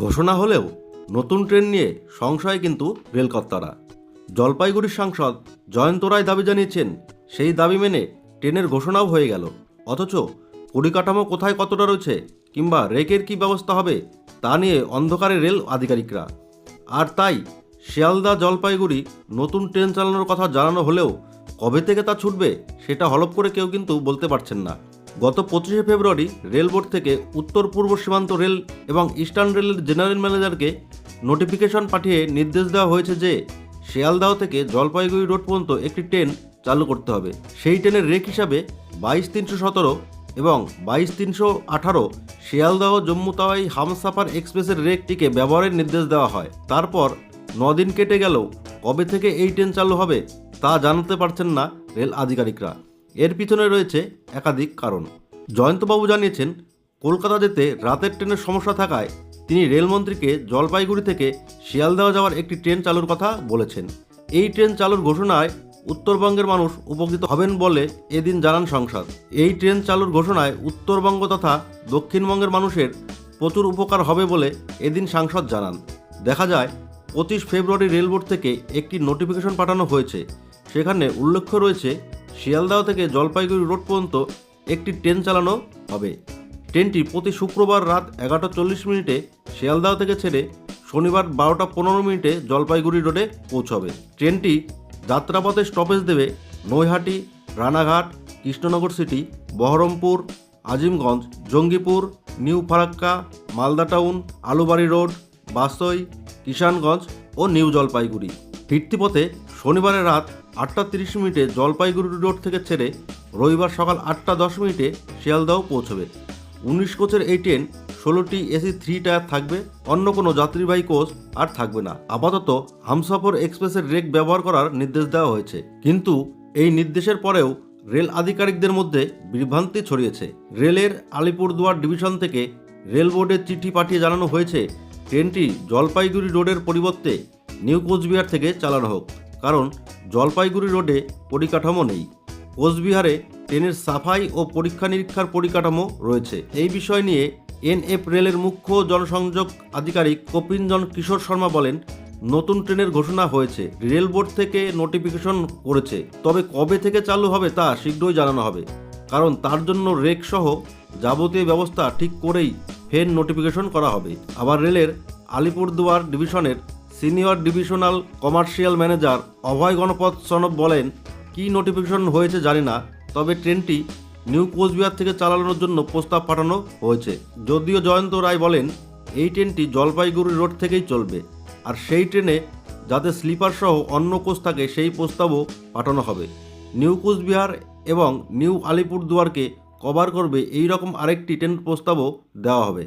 ঘোষণা হলেও নতুন ট্রেন নিয়ে সংশয় কিন্তু রেলকর্তারা। জলপাইগুড়ির সাংসদ জয়ন্ত রায় দাবি জানিয়েছেন, সেই দাবি মেনে ট্রেনের ঘোষণাও হয়ে গেল। অথচ পরিকাঠামো কোথায় কতটা রয়েছে কিংবা রেকের কী ব্যবস্থা হবে তা নিয়ে অন্ধকারে রেল আধিকারিকরা। আর তাই শিয়ালদা জলপাইগুড়ি নতুন ট্রেন চালানোর কথা জানানো হলেও কবে থেকে তা ছুটবে সেটা হলপ করে কেউ কিন্তু বলতে পারছেন না। গত পঁচিশে ফেব্রুয়ারি রেল বোর্ড থেকে উত্তর পূর্ব সীমান্ত রেল এবং ইস্টার্ন রেলের জেনারেল ম্যানেজারকে নোটিফিকেশন পাঠিয়ে নির্দেশ দেওয়া হয়েছে যে শিয়ালদাহ থেকে জলপাইগুড়ি রোড পর্যন্ত একটি ট্রেন চালু করতে হবে। সেই ট্রেনের রেক হিসাবে বাইশ তিনশো সতেরো এবং বাইশ তিনশো আঠারো শিয়ালদাহ, জম্মু তাওয়াই, হামসাফার এক্সপ্রেসের রেকটিকে ব্যবহারের নির্দেশ দেওয়া হয়। তারপর দিন কেটে গেলেও কবে থেকে এই ট্রেন চালু হবে তা জানাতে পারছেন না রেল আধিকারিকরা। এর পিছনে রয়েছে একাধিক কারণ। জয়ন্তবাবু জানিয়েছেন, কলকাতা যেতে রাতের ট্রেনের সমস্যা থাকায় তিনি রেলমন্ত্রীকে জলপাইগুড়ি থেকে শিয়ালদাহ যাওয়ার একটি ট্রেন চালুর কথা বলেছেন। এই ট্রেন চালুর ঘোষণায় উত্তরবঙ্গের মানুষ উপকৃত হবেন বলে এদিন জানান সংসদ। এই ট্রেন চালুর ঘোষণায় উত্তরবঙ্গ তথা দক্ষিণবঙ্গের মানুষের প্রচুর উপকার হবে বলে এদিন সাংসদ জানান। দেখা যায়, পঁচিশ ফেব্রুয়ারি রেলবোর্ড থেকে একটি নোটিফিকেশন পাঠানো হয়েছে। সেখানে উল্লেখ্য রয়েছে শিয়ালদাহ থেকে জলপাইগুড়ি রোড পর্যন্ত একটি ট্রেন চালানো হবে। ট্রেনটি প্রতি শুক্রবার রাত এগারোটা চল্লিশ মিনিটে শিয়ালদাহ থেকে ছেড়ে শনিবার বারোটা পনেরো মিনিটে জলপাইগুড়ি রোডে পৌঁছবে। ট্রেনটি যাত্রাপথে স্টপেজ দেবে Naihati, Ranaghat, Krishnanagar city, Berhampore, Azimganj, Jangipur, new Farakka, Malda town, Aluabari road, Barsoi, Kishanganj ও নিউ জলপাইগুড়ি। ফিরতি পথে শনিবারের রাত আটটা তিরিশ মিনিটে জলপাইগুড়ি রোড থেকে ছেড়ে রবিবার সকাল আটটা দশ মিনিটে শিয়ালদাও পৌঁছবে। উনিশ কোচের এই ট্রেন ষোলোটি এসি থ্রি টায়ার থাকবে, অন্য কোনো যাত্রীবাহী কোচ আর থাকবে না। আপাতত হামসফর এক্সপ্রেসের রেক ব্যবহার করার নির্দেশ দেওয়া হয়েছে। কিন্তু এই নির্দেশের পরেও রেল আধিকারিকদের মধ্যে বিভ্রান্তি ছড়িয়েছে। রেলের আলিপুরদুয়ার ডিভিশন থেকে রেল বোর্ডের চিঠি পাঠিয়ে জানানো হয়েছে, ট্রেনটি জলপাইগুড়ি রোডের পরিবর্তে নিউ কোচবিহার থেকে চালানো হোক। কারণ জলপাইগুড়ি রোডে পরিকাঠামো নেই। কোচবিহারে ট্রেনের সাফাই ও পরীক্ষা নিরীক্ষার পরিকাঠামো রয়েছে। এই বিষয় নিয়ে এনএফ রেলের মুখ্য জনসংযোগ আধিকারিক কপিনজন কিশোর শর্মা বলেন, নতুন ট্রেনের ঘোষণা হয়েছে। রেল বোর্ড থেকে নোটিফিকেশন করেছে। তবে কবে থেকে চালু হবে তা শীঘ্রই জানানো হবে। কারণ তার জন্য রেক সহ যাবতীয় ব্যবস্থা ঠিক করেই ফের নোটিফিকেশন করা হবে। আবার রেলের আলিপুরদুয়ার ডিভিশনের senior divisional commercial manager Abhay Ganpat Sanap বলেন, কী নোটিফিকেশন হয়েছে জানি না, তবে ট্রেনটি নিউ কোচবিহার থেকে চালানোর জন্য প্রস্তাব পাঠানো হয়েছে। যদিও জয়ন্ত রায় বলেন, এই ট্রেনটি জলপাইগুড়ি রোড থেকেই চলবে, আর সেই ট্রেনে যাতে স্লিপার সহ অন্য কোচ থাকে, সেই প্রস্তাবও পাঠানো হবে। নিউ কোচবিহার এবং নিউ আলিপুরদুয়ারকে কভার করবে, এই রকম আরেকটি ট্রেন প্রস্তাবও দেওয়া হবে।